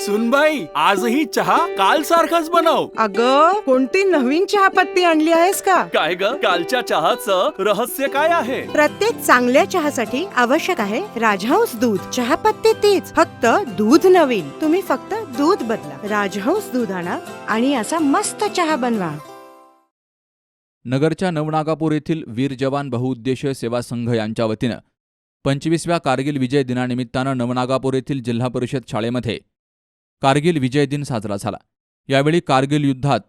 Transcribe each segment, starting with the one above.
सुनबाई आजही चहा काल सारखाच बनव. अग कोणती नवीन चहापत्ती आणली आहेस का? काय ग? कालच्या चहाचं रहस्य काय आहे? प्रत्येक चांगल्या चहासाठी आवश्यक आहे राजहंस दूध. चहापत्ती तीच फक्त दूध नवीन. तुम्ही फक्त दूध बदला. राजहंस दूध आणा आणि असा मस्त चहा बनवा. नगरच्या नवनागापूर येथील वीर जवान बहुउद्देशीय सेवा संघ यांच्या वतीनं पंचवीसव्या कारगिल विजय दिनानिमित्तानं नवनागापूर येथील जिल्हा परिषद शाळेमध्ये कारगिल विजय दिन साजरा झाला. यावेळी कारगिल युद्धात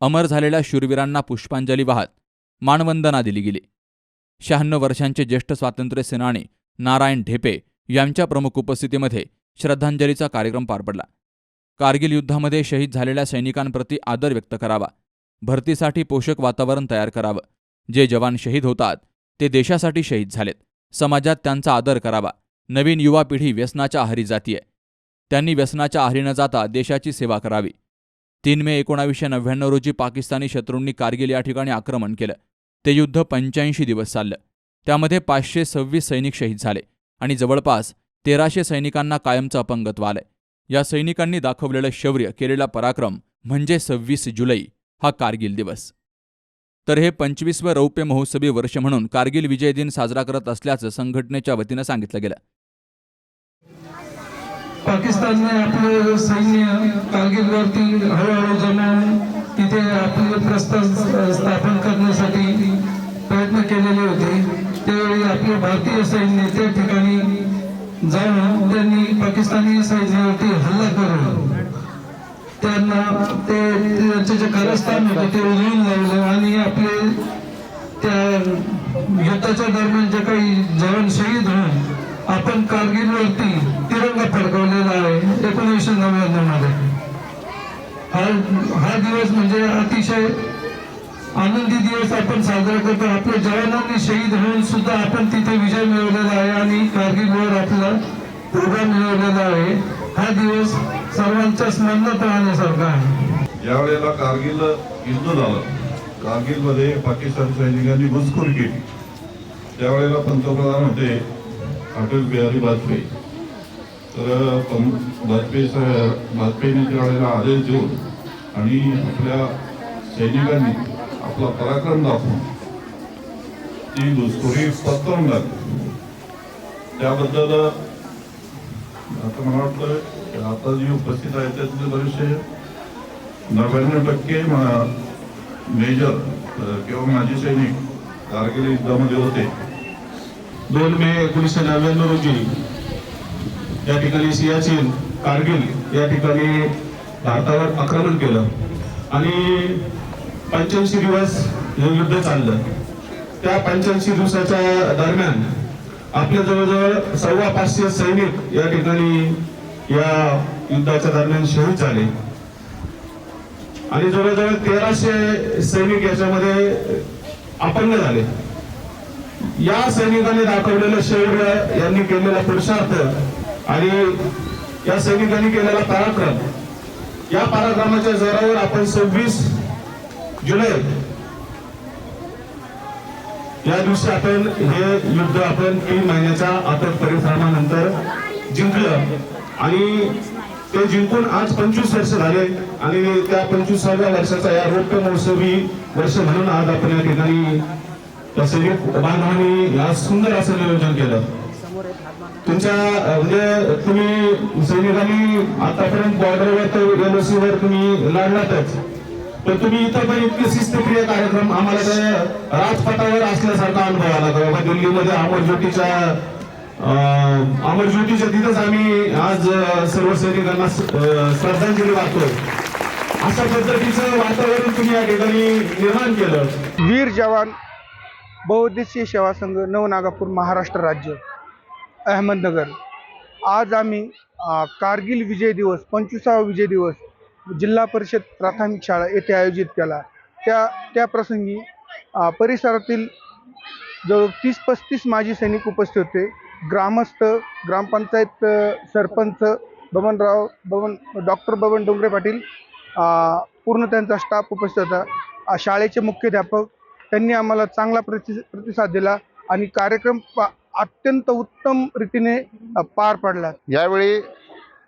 अमर झालेल्या शूरवीरांना पुष्पांजली वाहत मानवंदना दिली गेली. शहाण्णव वर्षांचे ज्येष्ठ स्वातंत्र्य सेनानी नारायण ढेपे यांच्या प्रमुख उपस्थितीमध्ये श्रद्धांजलीचा कार्यक्रम पार पडला. कारगिल युद्धामध्ये शहीद झालेल्या सैनिकांप्रती आदर व्यक्त करावा. भरतीसाठी पोषक वातावरण तयार करावं. जे जवान शहीद होतात ते देशासाठी शहीद झालेत. समाजात त्यांचा आदर करावा. नवीन युवा पिढी व्यसनाच्या आहारी जातीय. त्यांनी व्यसनाच्या आहारी न जाता देशाची सेवा करावी. तीन मे एकोणावीसशे नव्याण्णव रोजी पाकिस्तानी शत्रूंनी कारगिल या ठिकाणी आक्रमण केलं. ते युद्ध पंच्याऐंशी दिवस चाललं. त्यामध्ये पाचशे सव्वीस सैनिक शहीद झाले आणि जवळपास तेराशे सैनिकांना कायमचं अपंगत्व आलंय. या सैनिकांनी दाखवलेलं शौर्य केलेला पराक्रम म्हणजे सव्वीस जुलै हा कारगिल दिवस. तर हे पंचवीसवं रौप्य महोत्सवी वर्ष म्हणून कारगिल विजय दिन साजरा करत असल्याचं संघटनेच्या वतीनं सांगितलं गेलं. पाकिस्तानने आपलं सैन्य कारगिलवरती हळूहळू जमवून तिथे आपले प्रस्ताव स्थापन करण्यासाठी प्रयत्न केलेले होते. त्यावेळी आपले भारतीय सैन्य त्या ठिकाणी जाऊन त्यांनी पाकिस्तानी सैन्यावरती हल्ला करून त्यांना ते त्यांचे जे कारस्थान होते ते उजळून लावलं आणि आपले त्या युद्धाच्या दरम्यान जे काही जवान शहीद होऊन आपण कारगिलवरती तिरंगा फडकवलेला आहे. एकोणीसशे नव्याण्णवमध्ये हा हा दिवस म्हणजे अतिशय आनंदी दिवस आपण साजरा करतो. आपल्या जवानांनी शहीद होऊन सुद्धा आपण तिथे विजय मिळवलेला आहे आणि कारगिलवर आपला प्रोग्राम मिळवलेला आहे. हा दिवस सर्वांच्या स्मरणात राहण्यासारखा आहे. यावेळेला वेळेला कारगिल युद्ध झालं. कारगिलमध्ये पाकिस्तान सैनिकांनी घुसखोरी केली. त्यावेळेला पंतप्रधान होते अटल बिहारी वाजपेयी. तर वाजपेयी साहेब वाजपेयीने त्यावेळेला आदेश देऊन आणि आपल्या सैनिकांनी आपला पराक्रम दाखवून ती घुसखोरी पत्करून लागली. त्याबद्दल आता मला वाटतं की आता जे उपस्थित आहेत त्यातले बरेचसे नव्याण्णव टक्के मेजर किंवा माजी सैनिक कारगिल युद्धामध्ये होते. दोन मे एकोणीसशे नव्याण्णव रोजी या ठिकाणी सियाचीन कारगिल या ठिकाणी भारतावर आक्रमण केलं आणि पंच्याऐंशी दिवस हे युद्ध चाललं. त्या पंच्याऐंशी दिवसाच्या दरम्यान आपल्या जवळजवळ सव्वा पाचशे सैनिक या ठिकाणी या युद्धाच्या दरम्यान शहीद झाले. आणि जवळजवळ तेराशे सैनिक याच्यामध्ये अपंग झाले. या सैनिकांनी दाखवलेलं शौर्य यांनी केलेला पुरुषार्थ आणि या सैनिकांनी केलेला पराक्रम या पराक्रमाच्या जोरावर आपण सव्वीस जुलै या दिवशी आपण हे युद्ध आपण तीन महिन्याच्या अथक परिश्रमानंतर जिंकलं. आणि ते जिंकून आज पंचवीस वर्ष झाले आणि त्या पंचवीसाव्या वर्षाचा या रौप्य महोत्सवी वर्ष म्हणून आज आपण या ठिकाणी या सैनिक बांधवांनी सुंदर असं नियोजन केलं. तुमच्या म्हणजे तुम्ही सैनिकांनी आतापर्यंत बॉर्डरवर तर एलओसी वर तुम्ही लढलातच. तर तुम्ही इथं पण इतके शिस्तप्रिय कार्यक्रम आम्हाला त्या राजपथावर असल्यासारखा अनुभव आला तर बाबा दिल्लीमध्ये अमर ज्योतीच्या अमर ज्योतीच्या तिथंच आम्ही आज सर्व सैनिकांना श्रद्धांजली वाहतोय अशा पद्धतीचं वातावरण तुम्ही या ठिकाणी निर्माण केलं. वीर जवान बहुउद्देशीय सेवा संघ नवनागापूर महाराष्ट्र राज्य. अहमदनगर. आज आम्ही कारगिल विजय दिवस पंचवीसावा विजय दिवस जिल्हा परिषद प्राथमिक शाळा येथे आयोजित केला. त्या त्या प्रसंगी परिसरातील जवळ तीस पस्तीस माजी सैनिक उपस्थित होते. ग्रामस्थ ग्रामपंचायत सरपंच बबनराव बबन डॉक्टर बबन डोंगरे पाटील पूर्ण त्यांचा स्टाफ उपस्थित होता. शाळेचे मुख्याध्यापक त्यांनी आम्हाला चांगला प्रति प्रतिसाद दिला आणि कार्यक्रम पा अत्यंत उत्तम रीतीने पार पडला. यावेळी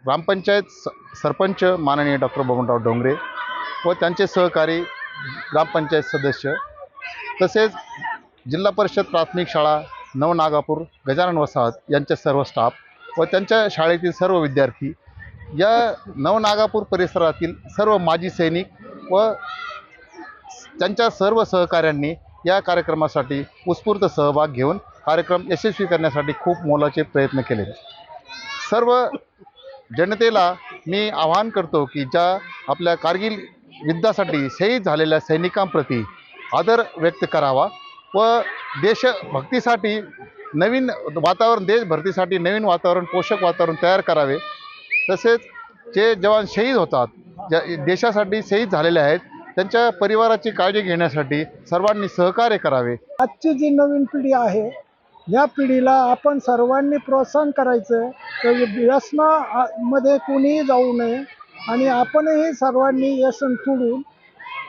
ग्रामपंचायत स सरपंच माननीय डॉक्टर बबनराव डोंगरे व त्यांचे सहकारी ग्रामपंचायत सदस्य तसेच जिल्हा परिषद प्राथमिक शाळा नवनागापूर गजानन वसाहत यांचे सर्व स्टाफ व त्यांच्या शाळेतील सर्व विद्यार्थी या नवनागापूर परिसरातील सर्व माजी सैनिक व त्यांच्या सर्व सहकाऱ्यांनी या कार्यक्रमासाठी उत्स्फूर्त सहभाग घेऊन कार्यक्रम यशस्वी करण्यासाठी खूप मोलाचे प्रयत्न केले. सर्व जनतेला मी आवाहन करतो की ज्या आपल्या कारगिल युद्धासाठी शहीद झालेल्या सैनिकांप्रती आदर व्यक्त करावा व देशभक्तीसाठी नवीन वातावरण देशभक्तीसाठी नवीन वातावरण पोषक वातावरण तयार करावे. तसेच जे जवान शहीद होतात ज्या देशासाठी शहीद झालेले आहेत त्यांच्या परिवाराची काळजी घेण्यासाठी सर्वांनी सहकार्य करावे. आजची जी नवीन पिढी आहे या पिढीला आपण सर्वांनी प्रोत्साहन करायचं तर व्यसनामध्ये कुणीही मध्ये जाऊ नये. आणि आपणही सर्वांनी व्यसन सोडून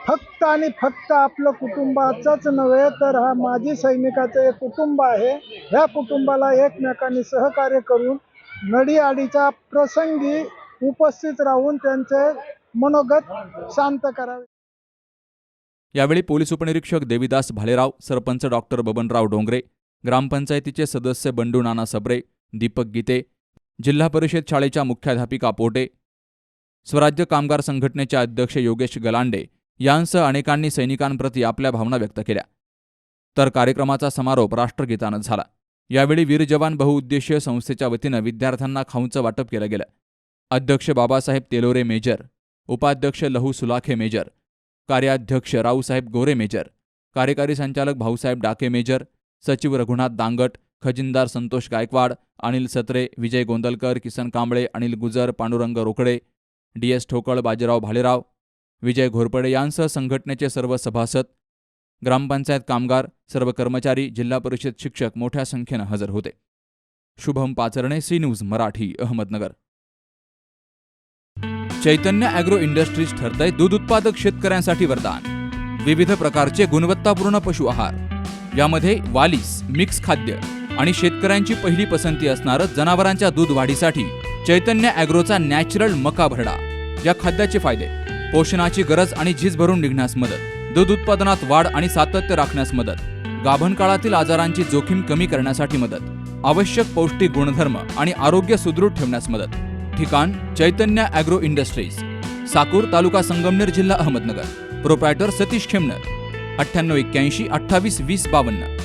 फक्त आणि फक्त आपलं कुटुंबाचंच नव्हे तर हा माजी सैनिकाचं एक कुटुंब आहे. ह्या कुटुंबाला एकमेकांनी सहकार्य करून नडीआडीच्या प्रसंगी उपस्थित राहून त्यांचे मनोगत शांत करावे. यावेळी पोलीस उपनिरीक्षक देविदास भालेराव सरपंच डॉक्टर बबनराव डोंगरे ग्रामपंचायतीचे सदस्य बंडू नाना सबरे दीपक गीते जिल्हा परिषद शाळेच्या मुख्याध्यापिका पोटे स्वराज्य कामगार संघटनेचे अध्यक्ष योगेश गलांडे यांसह अनेकांनी सैनिकांप्रती आपल्या भावना व्यक्त केल्या. तर कार्यक्रमाचा समारोप राष्ट्रगीतानं झाला. यावेळी वीर जवान बहुउद्देशीय संस्थेच्या वतीनं विद्यार्थ्यांना खाऊंचं वाटप केलं गेलं. अध्यक्ष बाबासाहेब तेलोरे मेजर उपाध्यक्ष लहू सुलाखे मेजर कार्याध्यक्ष रावसाहेब गोरे मेजर कार्यकारी संचालक भाऊसाहेब डाके मेजर सचिव रघुनाथ दांगट खजिनदार संतोष गायकवाड अनिल सत्रे विजय गोंदलकर किसन कांबळे अनिल गुजर पांडुरंग रोकडे डी एस ठोकळ बाजीराव भालेराव विजय घोरपडे यांसह संघटनेचे सर्व सभासद ग्रामपंचायत कामगार सर्व कर्मचारी जिल्हा परिषद शिक्षक मोठ्या संख्येनं हजर होते. Shubham Pacharne C news Marathi Ahmednagar. Chaitanya agro industries ठरतंय दूध उत्पादक शेतकऱ्यांसाठी वरदान. विविध प्रकारचे गुणवत्तापूर्ण पशु आहार. यामध्ये वालीस मिक्स खाद्य आणि शेतकऱ्यांची पहिली पसंती असणारं जनावरांच्या दूध वाढीसाठी चैतन्य अॅग्रोचा नॅचरल मका भरडा. या खाद्याचे फायदे पोषणाची गरज आणि झीज भरून निघण्यास मदत दूध उत्पादनात वाढ आणि सातत्य राखण्यास मदत गाभण काळातील आजारांची जोखीम कमी करण्यासाठी मदत आवश्यक पौष्टिक गुणधर्म आणि आरोग्य सुदृढ ठेवण्यास मदत. ठिकाण चैतन्य अॅग्रो इंडस्ट्रीज साकूर तालुका संगमनेर जिल्हा अहमदनगर. प्रोप्रायटर सतीश खेमनर. अठ्ठ्याण्णव एक्क्याऐंशी अठ्ठावीस वीस बावन्न.